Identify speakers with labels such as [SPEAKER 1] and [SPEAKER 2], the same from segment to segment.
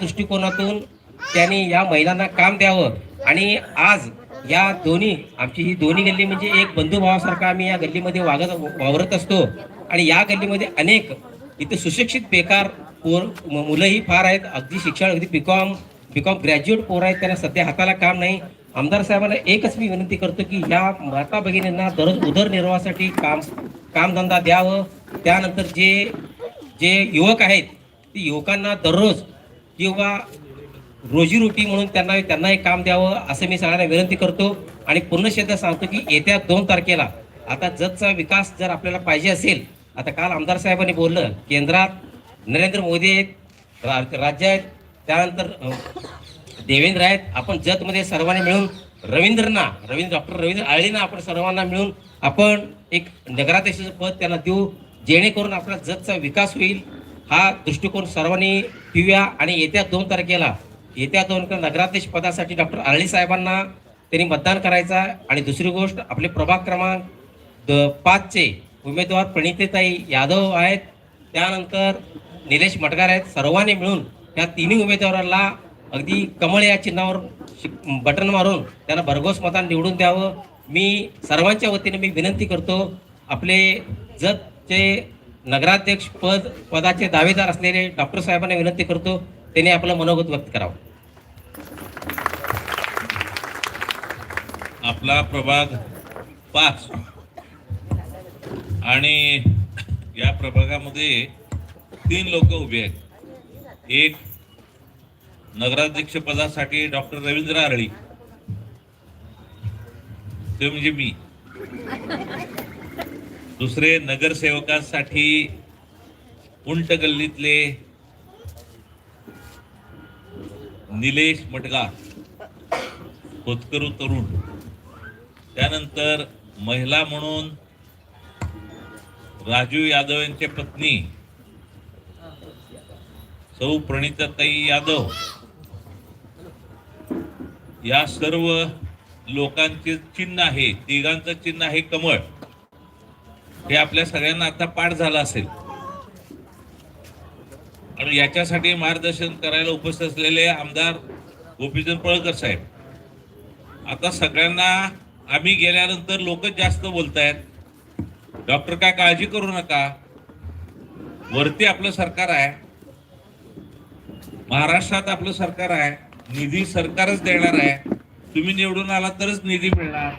[SPEAKER 1] दृष्टिकोनातून त्यांनी या महिलांना काम द्यावं. आणि आज या दोन्ही आमची ही दोन्ही गल्ली म्हणजे एक बंधुभावासारखा आम्ही या गल्लीमध्ये वागत वावरत असतो. आणि या गल्लीमध्ये अनेक इथे सुशिक्षित बेकार पोर म- मुलंही फार आहेत. अगदी शिक्षण अगदी बीकॉम बीकॉम ग्रॅज्युएट पोर आहेत. त्यांना सध्या हाताला काम नाही. आमदार साहेबांना एकच मी विनंती करतो की या माता भगिनींना दररोज उदरनिर्वाहासाठी काम कामधंदा द्यावं. त्यानंतर जे जे युवक आहेत ते युवकांना दररोज किंवा रोजीरोटी म्हणून त्यांना त्यांना एक काम द्यावं असं मी सगळ्यांना विनंती करतो. आणि पूर्ण शेतात सांगतो की येत्या दोन तारखेला आता जतचा विकास जर आपल्याला पाहिजे असेल आता काल आमदार साहेबांनी बोललं केंद्रात नरेंद्र मोदी आहेत रा- राज्य आहेत त्यानंतर देवेंद्र आहेत आपण जतमध्ये सर्वांनी मिळून रवींद्रना रवींद्र डॉक्टर रवींद्र आळेना आपण सर्वांना मिळून आपण एक नगराध्यक्षाचं पद त्यांना देऊ जेणेकरून आपला जतचा विकास होईल. हा दृष्टिकोन सर्वांनी ठेवूया आणि येत्या दोन तारखेला येत्या दोन नगराध्यक्ष पदासाठी डॉक्टर आरळी साहेबांना त्यांनी मतदान करायचा आणि दुसरी गोष्ट आपले प्रभाग क्रमांक द पाचचे उमेदवार प्रणितेताई यादव आहेत. त्यानंतर निलेश मटगार आहेत. सर्वांनी मिळून या तिन्ही उमेदवाराला अगदी कमळ या चिन्हावर शि- बटन मारून त्यांना भरघोस मतान निवडून द्यावं. मी सर्वांच्या वतीने मी विनंती करतो आपले जतचे नगराध्यक्ष पद पदाचे दावेदार असलेले डॉक्टर साहेबांना विनंती करतो त्यांनी आपलं मनोगत व्यक्त करावं.
[SPEAKER 2] आपला प्रभाग पाच. आणि या प्रभागामध्ये तीन लोक उभे आहेत. एक नगराध्यक्ष पदासाठी डॉक्टर रवींद्र आरळी. ते म्हणजे मी. दुसरे नगरसेवकांसाठी उंट गल्लीतले निलेश मटगा होतकरू तरुण त्यानंतर महिला म्हणून राजू यादव यांच्या पत्नी सौ प्रणिताताई यादव. या सर्व लोकांचे चिन्ह आहे तिघांचं चिन्ह आहे कमळ. हे आपल्या सगळ्यांना आता पाठ झाला असेल. आणि याच्यासाठी मार्गदर्शन करायला उपस्थित असलेले आमदार गोपीचंद पळकर साहेब. आता सगळ्यांना आम्ही गेल्यानंतर लोकच जास्त बोलतायत. डॉक्टर काय काळजी करू नका. वरती आपलं सरकार आहे. महाराष्ट्रात आपलं सरकार आहे. निधी सरकारच देणार आहे. तुम्ही निवडून आला तरच निधी मिळणार.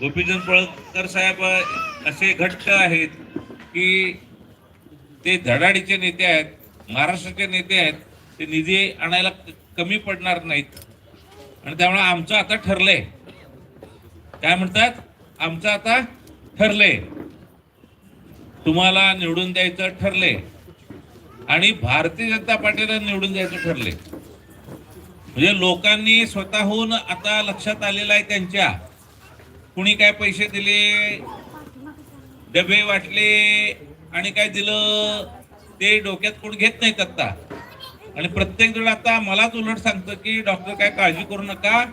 [SPEAKER 2] गोपीचंद पळकर साहेब असे घट्ट आहेत की ते धडाडीचे नेते आहेत महाराष्ट्राचे नेते आहेत ते निधी आणायला कमी पडणार नाहीत. आणि त्यामुळे आमचं आता ठरलंय. काय म्हणतात? आमचं आता ठरलंय. तुम्हाला निवडून द्यायचं ठरले आणि भारतीय जनता पार्टीला निवडून द्यायचं ठरले म्हणजे लोकांनी स्वतःहून आता लक्षात आलेलं आहे त्यांच्या. कुणी काय पैसे दिले डबे वाटले आणि काय दिलं ते डोक्यात कोण घेत नाहीत आता आणि प्रत्येक जण आता मलाच उलट सांगतं की डॉक्टर काय काळजी करू नका.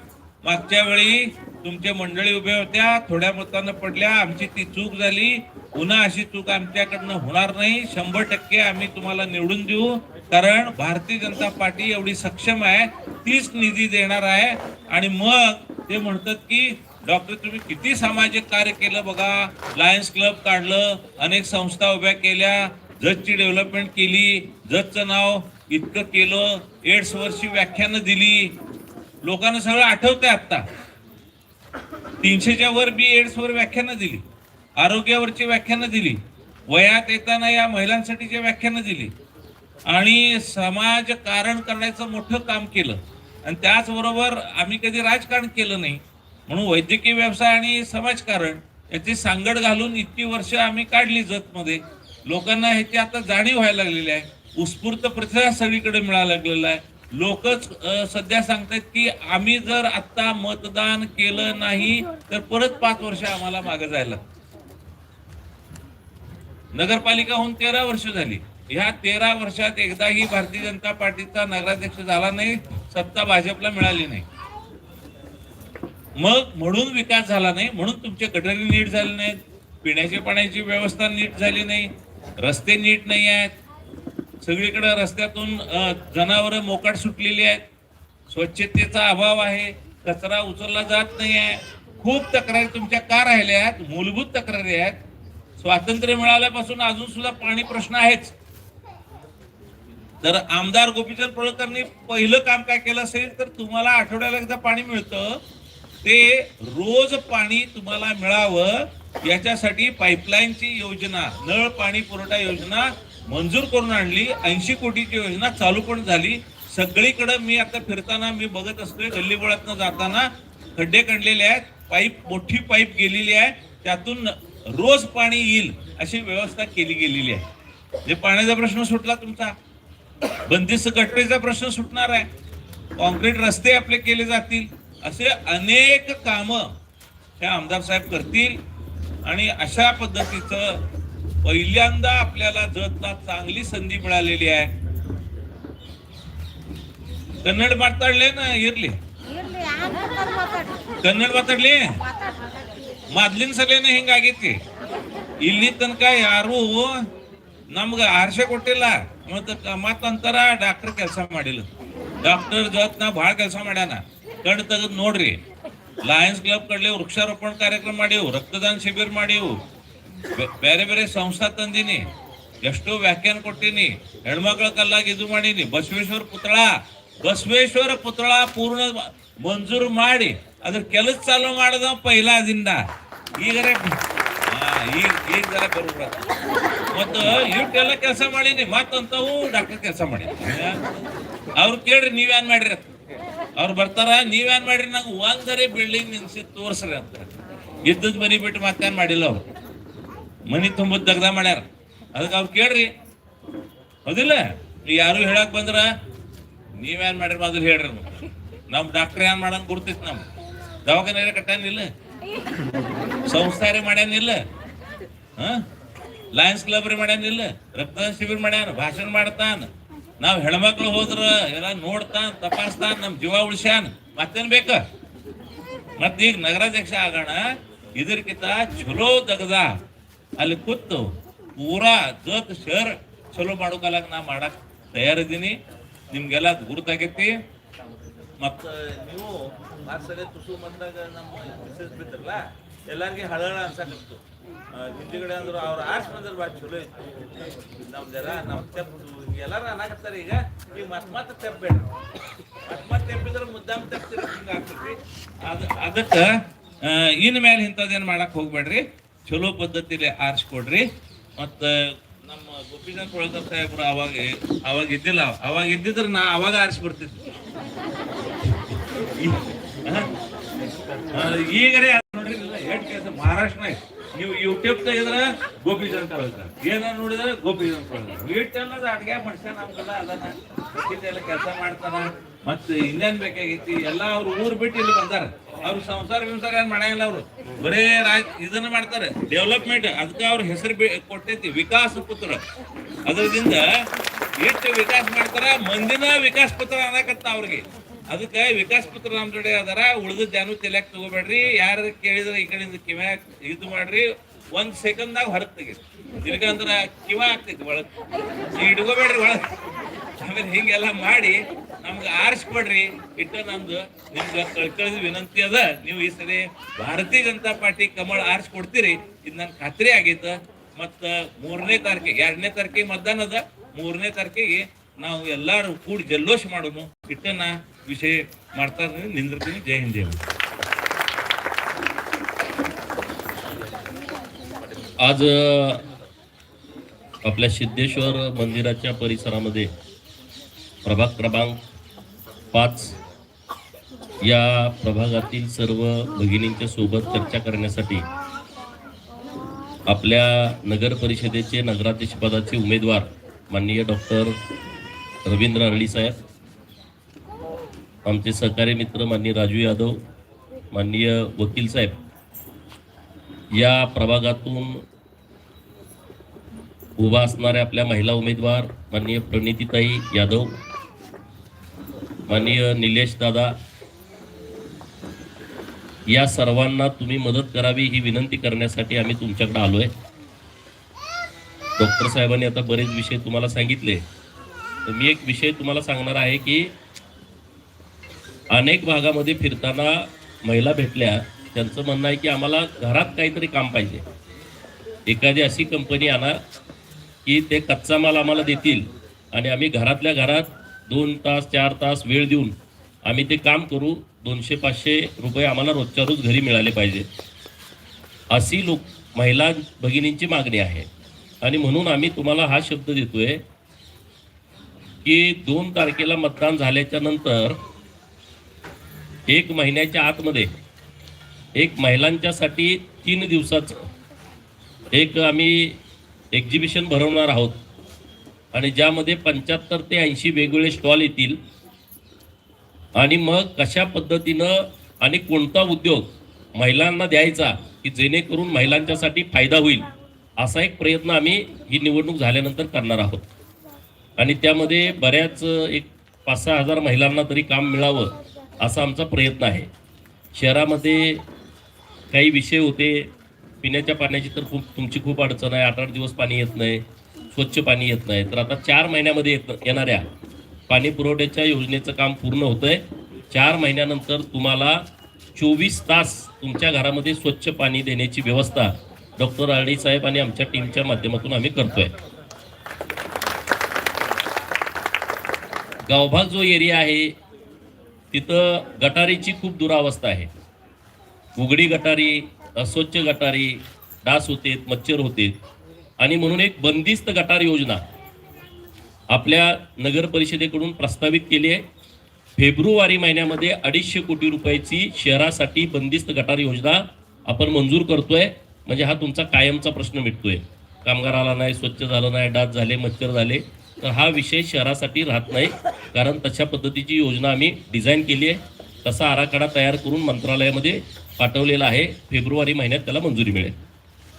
[SPEAKER 2] मागच्या वेळी तुमचे मंडळी उभ्या होत्या थोड्या मतानं पडल्या आमची ती चूक झाली. पुन्हा अशी चूक आमच्याकडनं होणार नाही. शंभर टक्के आम्ही तुम्हाला निवडून देऊ कारण भारतीय जनता पार्टी एवढी सक्षम आहे तीच निधी देणार आहे. आणि मग ते म्हणतात की डॉक्टर तुम्ही किती सामाजिक कार्य केलं बघा? लायन्स क्लब काढलं अनेक संस्था उभ्या केल्या जजची डेव्हलपमेंट केली जजचं नाव इतकं केलं एड्स वरची व्याख्यानं दिली. लोकांना सगळं आठवतंय आता तीनशेच्या वर बी एड्स वर व्याख्यानं दिली. आरोग्यावरची व्याख्यानं दिली. वयात येताना या महिलांसाठीची व्याख्यानं दिली. आणि समाजकारण करण्याचं मोठं काम केलं. आणि त्याचबरोबर आम्ही कधी राजकारण केलं नाही. म्हणून वैद्यकीय व्यवसाय आणि समाजकारण याची सांगड घालून इतकी वर्ष आम्ही काढली जतमध्ये. लोकांना ह्याची आता जाणीव व्हायला लागलेली आहे. उत्स्फूर्त प्रतिसाद सगळीकडे मिळायला लागलेला आहे. लोकच सध्या सांगतायत की आम्ही जर आता मतदान केलं नाही तर परत पाच वर्ष आम्हाला मागे जायला नगरपालिका होऊन तेरा वर्ष झाली. ह्या तेरा वर्षात एकदाही भारतीय जनता पार्टीचा नगराध्यक्ष झाला नाही सत्ता भाजपला मिळाली नाही. मग म्हणून विकास झाला नाही म्हणून तुमचे गटारी नीट झाले नाहीत पिण्याच्या पाण्याची व्यवस्था नीट झाली नाही रस्ते नीट नाही आहेत. सगळीकडे रस्त्यातून जनावरं मोकाट सुटलेली आहेत. स्वच्छतेचा अभाव आहे कचरा उचलला जात नाही आहे. खूप तक्रारी तुमच्या का राहिल्या आहेत? मूलभूत तक्रारी आहेत. स्वातंत्र्य मिळाल्यापासून अजून सुद्धा पाणी प्रश्न आहेच. तर आमदार गोपीचंद पडळकरनी पहिलं काम काय केलं असेल तर तुम्हाला आठवड्याला एकदा पाणी मिळतं. ते रोज पाणी तुम्हाला मिळावं याच्यासाठी पाईपलाईनची योजना नळ पाणी पुरवठा योजना मंजूर करून आणली ऐंशी कोटीची योजना चालू पण झाली. सगळीकडे मी आता फिरताना मी बघत असतोय गल्लीबोळातनं जाताना खड्डे खणलेले आहेत पाईप मोठी पाईप गेलेली आहे त्यातून रोज पाणी येईल अशी व्यवस्था केली गेलेली आहे. जे पाण्याचा प्रश्न सुटला तुमचा? बंदिस्त गटरीचा प्रश्न सुटणार आहे. कॉन्क्रीट रस्ते आपले केले जातील. असे अनेक काम हे आमदार साहेब करतील आणि अशा पद्धतीचं पहिल्यांदा आपल्याला जतला चांगली संधी मिळालेली आहे कन्नड माताडले ना इरले
[SPEAKER 3] ಇರ್ಲಿ ಆಂಧ್ರ ಮಾತಾಡ್ರಿ
[SPEAKER 2] ಕನ್ನಡ ಮಾತಾಡ್ಲಿ ಮೊದ್ಲಿನ ಸಲೇನೆ ಹಿಂಗಾಗೈತಿ ಇಲ್ಲಿ ತನಕ ಯಾರು ನಮ್ಗ ಆರ್ಸೆ ಕೊಟ್ಟಿಲ್ಲ ಮತ್ತ ಮತ್ತಂತರ ಡಾಕ್ಟರ್ ಕೆಲಸ ಮಾಡಿಲ್ಲ ಡಾಕ್ಟರ್ ಜಗತ್ನ ಭಾಳ ಕೆಲಸ ಮಾಡ್ಯಾನ ಕಣ್ಣು ತೆಗೆದು ನೋಡ್ರಿ. ಲಯನ್ಸ್ ಕ್ಲಬ್ ಕಡೆ ವೃಕ್ಷಾರೋಪಣ ಕಾರ್ಯಕ್ರಮ ಮಾಡೀವು, ರಕ್ತದಾನ ಶಿಬಿರ ಮಾಡೀವು. ಬೇರೆ ಬೇರೆ ಸಂಸ್ಥಾ ತಂದೀನಿ. ಎಷ್ಟೋ ವ್ಯಾಖ್ಯಾನ ಕೊಟ್ಟೀನಿ. ಹೆಣ್ಮಕ್ಳ ಕಲ್ಲಾಗಿ ಇದು ಮಾಡೀನಿ. ಬಸವೇಶ್ವರ ಪುತ್ರಳ ಬಸವೇಶ್ವರ ಪುತ್ರಳ ಪೂರ್ಣ ಮಂಜೂರು ಮಾಡಿ, ಅದ್ರ ಕೆಲಸ ಚಾಲು ಮಾಡದ ಪೈಲಾದಿಂದ ಈಗರೆ ಈಗ ಈಗ ಮತ್ತ ಇಷ್ಟೆಲ್ಲ ಕೆಲಸ ಮಾಡೀನಿ. ಮತ್ತಂತವು ಡಾಕ್ಟರ್ ಕೆಲಸ ಮಾಡಿ ಅವ್ರು ಕೇಳ್ರಿ ನೀವೇನ್ ಮಾಡ್ರಿ ಅಂತ. ಅವ್ರು ಬರ್ತಾರ, ನೀವೇನ್ ಮಾಡ್ರಿ? ನಂಗೆ ಒಂದರೇ ಬಿಲ್ಡಿಂಗ್ ನಿಲ್ಸಿ ತೋರ್ಸ್ರಿ ಅಂತ. ಇದ್ದದ್ ಮನಿ ಬಿಟ್ಟು ಮತ್ತೇನ್ ಮಾಡಿಲ್ಲ ಅವ್ರು. ಮನಿ ತುಂಬದ್ ದಗ್ದ ಮಾಡ್ಯಾರ. ಅದಕ್ಕೆ ಅವ್ರು ಕೇಳ್ರಿ. ಹೌದಿಲ್ಲ? ಯಾರು ಹೇಳಕ್ ಬಂದ್ರ? ನೀವೇನ್ ಮಾಡ್ರಿ ಮೊದಲು ಹೇಳ್ರಿ. ನಮ್ ಡಾಕ್ಟರ್ ಏನ್ ಮಾಡಂಗ್ ಗುರ್ತಿತ್ ನಮ್ ದವಾಖಾನೆ ಕಟ್ಟಾನಿಲ್ಲ ಸಂಸ್ಥಾರಿ ಮಾಡ್ಯಾನಿಲ್ಲ ಹ? ಲಯನ್ಸ್ ಕ್ಲಬ್ ರೀ ಮಾಡ್ಯಾನಿಲ್ಲ ರಕ್ತದಾನ ಶಿಬಿರ ಮಾಡ್ಯಾನ, ಭಾಷಣ ಮಾಡ್ತಾನ. ನಾವ್ ಹೆಣ್ಮಕ್ಳು ಹೋದ್ರ ಎಲ್ಲ ನೋಡ್ತಾನ, ತಪಾಸ್ತಾನ, ನಮ್ ಜೀವ ಉಳಿಸ್ಯಾನ್. ಮತ್ತೇನ್ ಬೇಕ? ಮತ್ ಈಗ ನಗರಾಧ್ಯಕ್ಷ ಆಗೋಣ ಇದಕ್ಕಿಂತ ಚಲೋ ದಗದ. ಅಲ್ಲಿ ಕೂತು ಪೂರಾ ಜತ್ ಶೇರ್ ಚಲೋ ಮಾಡೋಕಲಾಗ ನಾ ಮಾಡಕ್ ತಯಾರಿದ್ದೀನಿ. ನಿಮ್ಗೆಲ್ಲ ಗುರುತಾಗೈತಿ. ಮತ್ತ ನೀವು ಮಾರ್ಸಲೆ ತುಸು ಬಂದಾಗ ನಮ್ಮ ಎಲ್ಲರಿಗೆ ಹಳಹಳ ಅನ್ಸಕತ್ತು ಹಿಂದಿಗಡೆ ಅಂದ್ರೆ ಅವ್ರ ಆರ್ಸ್ ಬಂದ್ರೆ ಭಾಳ ಚಲೋ ಇತ್ತು. ಜರ ನಮ್ ತೆಪ್ಪು ಎಲ್ಲಾರು ಅನ್ನಾಕತ್ತಾರ ಈಗ. ಈಗ ಮತ್ ಮತ್ ತೆಪ್ಪಬೇಡ ಮತ್ ಮತ್ ತೆಪ್ಪಿದ್ರೆ ಮುದ್ದಾಮ್ ತೆಪ್ಪಿದ್ರೆ ಹಿಂಗ ಆಗ್ತೈತಿ ಅದ ಅದಕ್ಕ ಆ, ಇನ್ ಮೇಲೆ ಇಂಥದ್ದೇನು ಮಾಡಕ್ ಹೋಗ್ಬೇಡ್ರಿ. ಚಲೋ ಪದ್ಧತಿಲಿ ಆರಿಸ್ಕೊಡ್ರಿ. ಮತ್ತ ನಮ್ಮ ಗೋಪಿನಾಥ್ ಕೊಳಕರ್ ಸಾಹೇಬ್ರು ಅವಾಗ ಅವಾಗ ಇದ್ದಿಲ್ಲ. ಅವಾಗ ಇದ್ದಿದ್ರೆ ನಾ ಅವಾಗ ಆರಿಸ್ಬಿಡ್ತಿದ್ದೆ. ಈಗರೇ ನೋಡ್ರಿ ಎಷ್ಟು ಕೆಲಸ ಮಹಾರಾಷ್ಟ್ರ ನೀವು ಯೂಟ್ಯೂಬ್ ತೆಗೆದ್ರ ಅಂತ ಹೇಳ್ತಾರೆ. ಏನ ನೋಡಿದ್ರೆ ಗೋಪೀಜ್ ಅಂತ ಹೇಳ್ತಾರೆ. ಅನ್ನೋದು ಅಡ್ಗೆ ಮನುಷ್ಯ ನಮ್ಗೆಲ್ಲ ಅದನ್ನ ಎಲ್ಲ ಕೆಲಸ ಮಾಡ್ತಾರ ಮತ್ತೆ ಇನ್ನೇನ್ ಬೇಕಾಗೈತಿ ಎಲ್ಲ ಅವ್ರು ಊರ್ ಬಿಟ್ಟು ಇಲ್ಲಿ ಬಂದಾರ. ಅವ್ರು ಸಂಸಾರ, ವಿಂಸಾರ ಏನ್ ಮಾಡಂಗಿಲ್ಲ ಅವ್ರು. ಬರೇ ರಾಜ್ ಇದನ್ನ ಮಾಡ್ತಾರೆ. ಡೆವಲಪ್ಮೆಂಟ್ ಅದಕ್ಕೆ ಅವ್ರ ಹೆಸರು ಕೊಟ್ಟೈತಿ ವಿಕಾಸ ಪುತ್ರ. ಅದರಿಂದ ಎಷ್ಟು ವಿಕಾಸ ಮಾಡ್ತಾರ? ಮಂದಿನ ವಿಕಾಸ ಪುತ್ರ ಅನ್ನಕತ್ತ ಅವ್ರಿಗೆ. ಅದಕ್ಕೆ ವಿಕಾಸ್ ಪುತ್ರ ನಮ್ ಜೋಡಿ ಅದಾರ ಉಳಿದ ಏನು ತಲೆಯಾಗ ತಗೋಬೇಡ್ರಿ. ಯಾರ ಕೇಳಿದ್ರೆ ಈ ಕಡೆಯಿಂದ ಕಿವ ಇದು ಮಾಡ್ರಿ. ಒಂದ್ ಸೆಕೆಂಡ್ದಾಗ ಹೊರಗ್ ತೆಗೀರಿ. ಇಲ್ಕಂದ್ರ ಕಿವ ಆಗ್ತೈತಿ ಒಳಗ್. ಇಟ್ಕೋಬೇಡ್ರಿ ಒಳಗ್. ಆಮೇಲೆ ಹಿಂಗೆಲ್ಲ ಮಾಡಿ ನಮ್ಗೆ ಆರಿಸ್ಕೊಡ್ರಿ. ಇಟ್ಟ ನಮ್ದು ನಿಮ್ಗೆ ಕಳ್ಕಳಿದ ವಿನಂತಿ ಅದ. ನೀವು ಈ ಸರಿ ಭಾರತೀಯ ಜನತಾ ಪಾರ್ಟಿ ಕಮಳ ಆರಿಸ್ಕೊಡ್ತೀರಿ. ಇದು ನನ್ ಖಾತ್ರಿ ಆಗೈತ. ಮತ್ತ ಮೂರನೇ ತಾರೀಕಿಗೆ, ಎರಡನೇ ತಾರೀಕಿಗೆ ಮತದಾನ ಅದ. ಮೂರನೇ ತಾರೀಕಿಗೆ ನಾವು ಎಲ್ಲರೂ ಕೂಡಿ ಜಲ್ಲೋಷ ಮಾಡೋನು ಇಟ್ಟನ್ನ ವಿಷಯ ಮಾಡ್ತಾ ನಿಂದಿರ್ತೀನಿ ಜೈ ಹಿಂದ್ ಜೈ
[SPEAKER 4] आज आपल्या सिद्धेश्वर मंदिराच्या परिसरामध्ये प्रभाग क्रमांक पाच या प्रभागातील सर्व भगिनींच्या सोबत चर्चा करण्यासाठी आपल्या नगर परिषदेचे नगराध्यक्षपदाचे उमेदवार माननीय डॉक्टर रवींद्र अरळी साहेब. आमचे सहकारी मित्र माननीय राजू यादव माननीय वकील साहेब. या प्रभागातून उभा असणाऱ्या आपल्या महिला उमेदवार माननीय प्रणितीताई यादव माननीय निलेश दादा या सर्वांना तुम्ही मदत करावी ही विनंती करण्यासाठी आम्ही तुमच्याकडे आलोय. डॉक्टर साहेबांनी आता बरेच विषय तुम्हाला सांगितले. मी एक विषय तुम्हाला सांगणार आहे की अनेक भागामध्ये फिरताना महिला भेटल्या त्यांचं म्हणणं आहे की आम्हाला घरात काहीतरी काम पाहिजे. एखादी अशी कंपनी आणा की ते कच्चा माल आम्हाला देतील आणि आम्ही घरातल्या घरात दोन तास चार तास वेळ देऊन आम्ही ते काम करू दोनशे पाचशे रुपये आम्हाला रोजच्या रोज घरी मिळाले पाहिजे. अशी लोक महिला भगिनींची मागणी आहे. आणि म्हणून आम्ही तुम्हाला हा शब्द देतोय की दोन तारखेला मतदान झाल्याच्यानंतर एक महिन्याच्या आतमध्ये एक महिलांच्यासाठी तीन दिवसाचं एक आम्ही एक्झिबिशन भरवणार आहोत. आणि ज्यामध्ये पंच्याहत्तर ते ऐंशी वेगवेगळे स्टॉल येतील. आणि मग कशा पद्धतीनं आणि कोणता उद्योग महिलांना द्यायचा की जेणेकरून महिलांच्यासाठी फायदा होईल असा एक प्रयत्न आम्ही ही निवडणूक झाल्यानंतर करणार आहोत. आणि त्यामध्ये बऱ्याच एक पाच सहा हजार महिलांना तरी काम मिळावं असा आमचा प्रयत्न आहे. शहरामध्ये काही विषय होते पिण्याच्या पाण्याची तर खूप तुमची खूप अडचण आहे आठ आठ दिवस पाणी येत नाही स्वच्छ पाणी येत नाही तर आता चार महिन्यामध्ये येत येणाऱ्या पाणी पुरवठ्याच्या योजनेचं काम पूर्ण होतं आहे चार महिन्यानंतर तुम्हाला चोवीस तास तुमच्या घरामध्ये स्वच्छ पाणी देण्याची व्यवस्था डॉक्टर आरडी साहेब आणि आमच्या टीमच्या माध्यमातून आम्ही करतो आहे गावभाग जो एरिया आहे तिथं गटारीची खूप दुरावस्था आहे. उघडी गटारी अस्वच्छ गटारी डास होते मच्छर होते आणि म्हणून एक बंदिस्त गटार योजना आपल्या नगर परिषदेकडून प्रस्तावित केली आहे. फेब्रुवारी महिन्यामध्ये अडीचशे कोटी रुपयाची शहरासाठी बंदिस्त गटार योजना आपण मंजूर करतोय. म्हणजे हा तुमचा कायमचा प्रश्न मिटतोय. कामगार आला नाही स्वच्छ झालं नाही डास झाले मच्छर झाले. तर हा विषय शहरासाठी राहत नाही. कारण तशा पद्धतीची योजना आम्ही डिझाईन केली आहे. तसा आराखडा तयार करून मंत्रालयामध्ये पाठवलेला आहे. फेब्रुवारी महिन्यात त्याला मंजुरी मिळेल.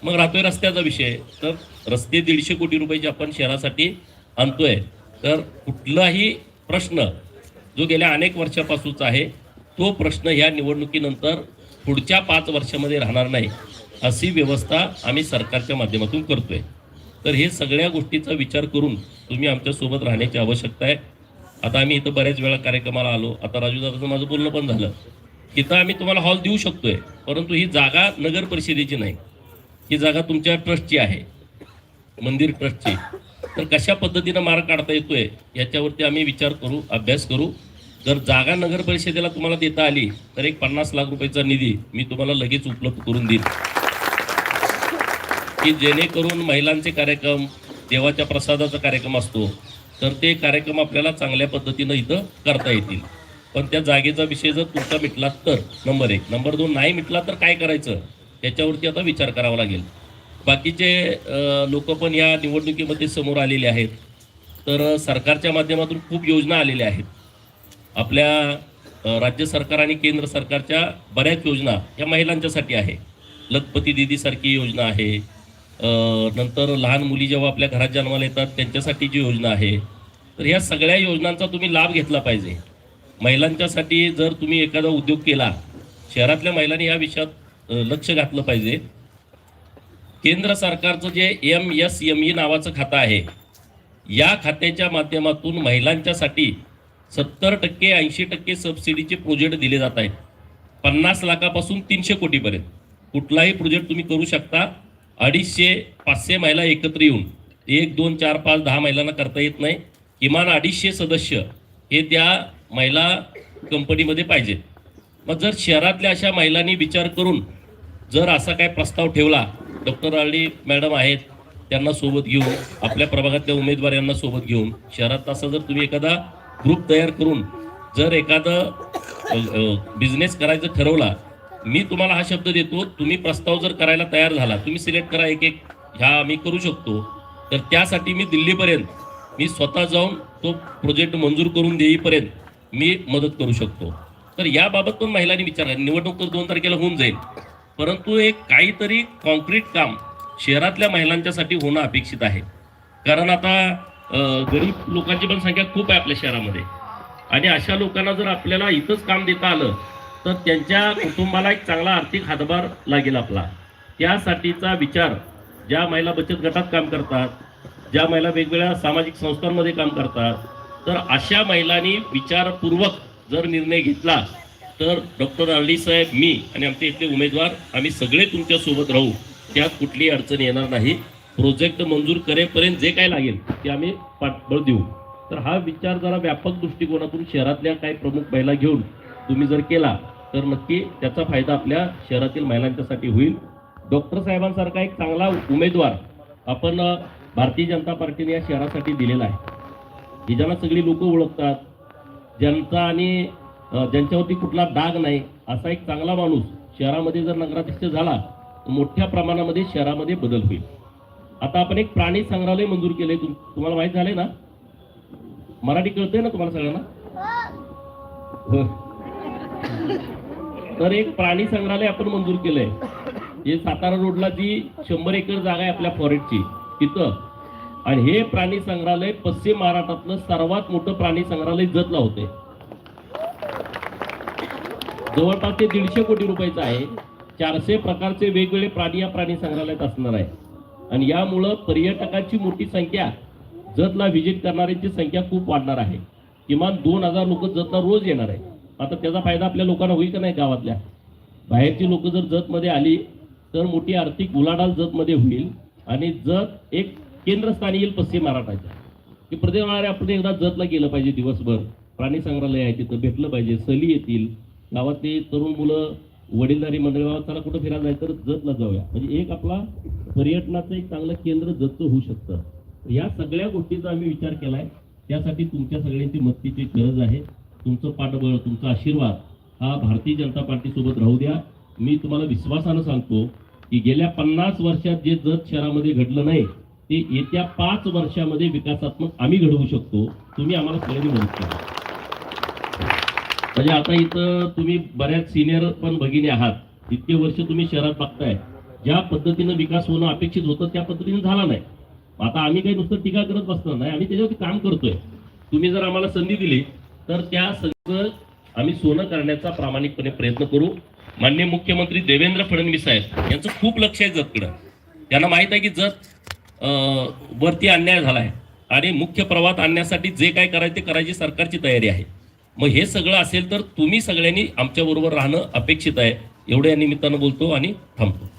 [SPEAKER 4] मग राहतोय रस्त्याचा विषय. तर रस्ते दीडशे कोटी रुपयाचे आपण शहरासाठी आणतोय तर कुठलाही प्रश्न जो गेल्या अनेक वर्षापासूनचा आहे तो प्रश्न ह्या निवडणुकीनंतर पुढच्या पाच वर्षामध्ये राहणार नाही अशी व्यवस्था आम्ही सरकारच्या माध्यमातून करतोय. तर हे सगळ्या गोष्टीचा विचार करून तुम्ही आमच्यासोबत राहण्याची आवश्यकता आहे. आता आम्ही इथं बऱ्याच वेळा कार्यक्रमाला आलो. आता राजू दादाचं माझं बोलणं पण झालं. इथं आम्ही तुम्हाला हॉल देऊ शकतोय. परंतु ही जागा नगर परिषदेची नाही. ही जागा तुमच्या ट्रस्टची आहे. मंदिर ट्रस्टची. तर कशा पद्धतीनं मार्ग काढता येतोय याच्यावरती आम्ही विचार करू अभ्यास करू. जर जागा नगर परिषदेला तुम्हाला देता आली तर एक पन्नास लाख रुपयाचा निधी मी तुम्हाला लगेच उपलब्ध करून देईन. की जेणेकरून महिलांचे कार्यक्रम देवाच्या प्रसादाचा कार्यक्रम असतो तर ते कार्यक्रम आपल्याला चांगल्या पद्धतीनं इथं करता येतील. पण त्या जागेचा विषय जर तुमचा मिटला तर नंबर एक. नंबर दोन नाही मिटला तर काय करायचं? त्याच्यावरती आता विचार करावा लागेल. बाकीचे लोक पण या निवडणुकीमध्ये समोर आलेले आहेत. तर सरकारच्या माध्यमातून खूप योजना आलेल्या आहेत. आपल्या राज्य सरकार आणि केंद्र सरकारच्या बऱ्याच योजना या महिलांच्यासाठी आहे. लखपती दिदीसारखी योजना आहे नंतर लहान मुली जेव्हा आपल्या घरात जन्माला येतात त्यांच्यासाठी जी योजना आहे तर ह्या सगळ्या योजनांचा तुम्ही लाभ घेतला पाहिजे. महिलांच्यासाठी जर तुम्ही एखादा उद्योग केला शहरातल्या महिलांनी या विषयात लक्ष घातलं पाहिजे. केंद्र सरकारचं जे एम एस एम ई नावाचं खातं आहे या खात्याच्या माध्यमातून महिलांच्यासाठी सत्तर टक्के ऐंशी टक्के सबसिडीचे प्रोजेक्ट दिले जात आहेत. पन्नास लाखापासून तीनशे कोटीपर्यंत. कुठलाही प्रोजेक्ट तुम्ही करू शकता अडीचशे पाचशे महिला एकत्र येऊन एक दोन चार पाच दहा महिलांना करता येत नाही. किमान अडीचशे सदस्य हे त्या महिला कंपनीमध्ये पाहिजेत. मग जर शहरातल्या अशा महिलांनी विचार करून जर असा काय प्रस्ताव ठेवला डॉक्टर आरडी मॅडम आहेत त्यांना सोबत घेऊन आपल्या प्रभागातल्या उमेदवार यांना सोबत घेऊन शहरात असा जर तुम्ही एखादा ग्रुप तयार करून जर एखादं बिझनेस करायचं ठरवला मी तुम्हाला हा शब्द देतो तुम्ही प्रस्ताव जर करायला तयार झाला तुम्ही सिलेक्ट करा एक एक ह्या आम्ही करू शकतो. तर त्यासाठी मी दिल्लीपर्यंत मी स्वतः जाऊन तो प्रोजेक्ट मंजूर करून देईपर्यंत मी मदत करू शकतो. तर याबाबत पण महिलांनी विचार निवडणूक तर दोन तारखेला होऊन जाईल. परंतु एक काहीतरी कॉन्क्रीट काम शहरातल्या महिलांच्यासाठी होणं अपेक्षित आहे. कारण आता गरीब लोकांची पण संख्या खूप आहे आपल्या शहरामध्ये. आणि अशा लोकांना जर आपल्याला इथंच काम देता आलं तर त्यांच्या कुटुंबाला एक चांगला आर्थिक हातभार लागेल आपला. त्यासाठीचा विचार ज्या महिला बचत गटात काम करतात ज्या महिला वेगवेगळ्या सामाजिक संस्थांमध्ये काम करतात तर अशा महिलांनी विचारपूर्वक जर निर्णय घेतला तर डॉक्टर अर्डी साहेब मी आणि आमचे इथले उमेदवार आम्ही सगळे तुमच्यासोबत राहू. त्यात कुठलीही अडचण येणार नाही. प्रोजेक्ट मंजूर करेपर्यंत जे काय लागेल ते आम्ही पाठबळ देऊ. तर हा विचार जरा व्यापक दृष्टिकोनातून शहरातल्या काही प्रमुख महिला घेऊन तुम्ही जर केला तर नक्की त्याचा फायदा आपल्या शहरातील महिलांच्यासाठी होईल. डॉक्टर साहेबांसारखा एक चांगला उमेदवार आपण भारतीय जनता पार्टीने या शहरासाठी दिलेला आहे. ही ज्यांना सगळी लोक ओळखतात ज्यांचा आणि ज्यांच्यावरती कुठला डाग नाही असा एक चांगला माणूस शहरामध्ये जर नगराध्यक्ष झाला तर मोठ्या प्रमाणामध्ये शहरामध्ये बदल होईल. आता आपण एक प्राणी संग्रहालय मंजूर केलंय. तुम- तुम्हाला माहीत झालंय ना? मराठी कळतंय ना तुम्हाला सगळ्यांना? हो. तर एक प्राणी संग्रहालय आपण मंजूर केलंय. हे सातारा रोडला जी शंभर एकर जागा आहे आपल्या फॉरेस्टची तिथं. आणि हे प्राणी संग्रहालय पश्चिम महाराष्ट्रातलं सर्वात मोठं प्राणी संग्रहालय जतला होते. जवळपास ते दीडशे कोटी रुपयाचं आहे. चारशे प्रकारचे वेगवेगळे प्राणी या प्राणी संग्रहालयात असणार आहे. आणि यामुळं पर्यटकांची मोठी संख्या जतला व्हिजिट करणाऱ्यांची संख्या खूप वाढणार आहे. किमान दोन हजार लोक जतला रोज येणार आहे आता त्याचा फायदा आपल्या लोकांना होईल का नाही गावातल्या? बाहेरची लोक जर जतमध्ये आली तर मोठी आर्थिक उलाढाल जतमध्ये होईल आणि जत एक केंद्रस्थानी येईल पश्चिम महाराष्ट्राच्या. की प्रत्येक आपण एकदा जतला गेलं पाहिजे दिवसभर. प्राणी संग्रहालय आहे तिथं भेटलं पाहिजे सली येतील. गावातली तरुण मुलं वडीलधारी मंडळी गावात त्याला कुठं फिरायला जायचं? तर जतला जाऊया. म्हणजे एक आपला पर्यटनाचं एक चांगलं केंद्र जतचं होऊ शकतं. या सगळ्या गोष्टीचा आम्ही विचार केला आहे त्यासाठी तुमच्या सगळ्यांची मदतीची गरज आहे. तुमचं पाठबळ तुमचा आशीर्वाद हा भारतीय जनता पार्टी सोबत राहू द्या. मी तुम्हाला विश्वासानं सांगतो की गेल्या पन्नास वर्षात जे जत शहरामध्ये घडलं नाही ते येत्या पाच वर्षामध्ये विकासात्मक आम्ही घडवू शकतो. तुम्ही आम्हाला सगळ्यांनी मदत करा. म्हणजे आता इथं तुम्ही बऱ्याच सिनियर पण भगिनी आहात. इतके वर्ष तुम्ही शहरात बघताय. ज्या पद्धतीनं विकास होणं अपेक्षित होतं त्या पद्धतीने झाला नाही. आता आम्ही काही नुसतं टीका करत बसणार नाही. आम्ही त्याच्यावरती काम करतोय. तुम्ही जर आम्हाला संधी दिली तर त्या सगळं आम्ही सोनं करण्याचा प्रामाणिकपणे प्रयत्न करू. माननीय मुख्यमंत्री देवेंद्र फडणवीस साहेब यांचं खूप लक्ष आहे जतकडं. त्यांना माहीत आहे की जत वरती अन्याय झाला आहे आणि मुख्य प्रवाहात आणण्यासाठी जे काय करायचे ते करायची सरकारची तयारी आहे. मग हे सगळं असेल तर तुम्ही सगळ्यांनी आमच्या बरोबर राहणं अपेक्षित आहे. एवढ्या निमित्तानं बोलतो आणि थांबतो.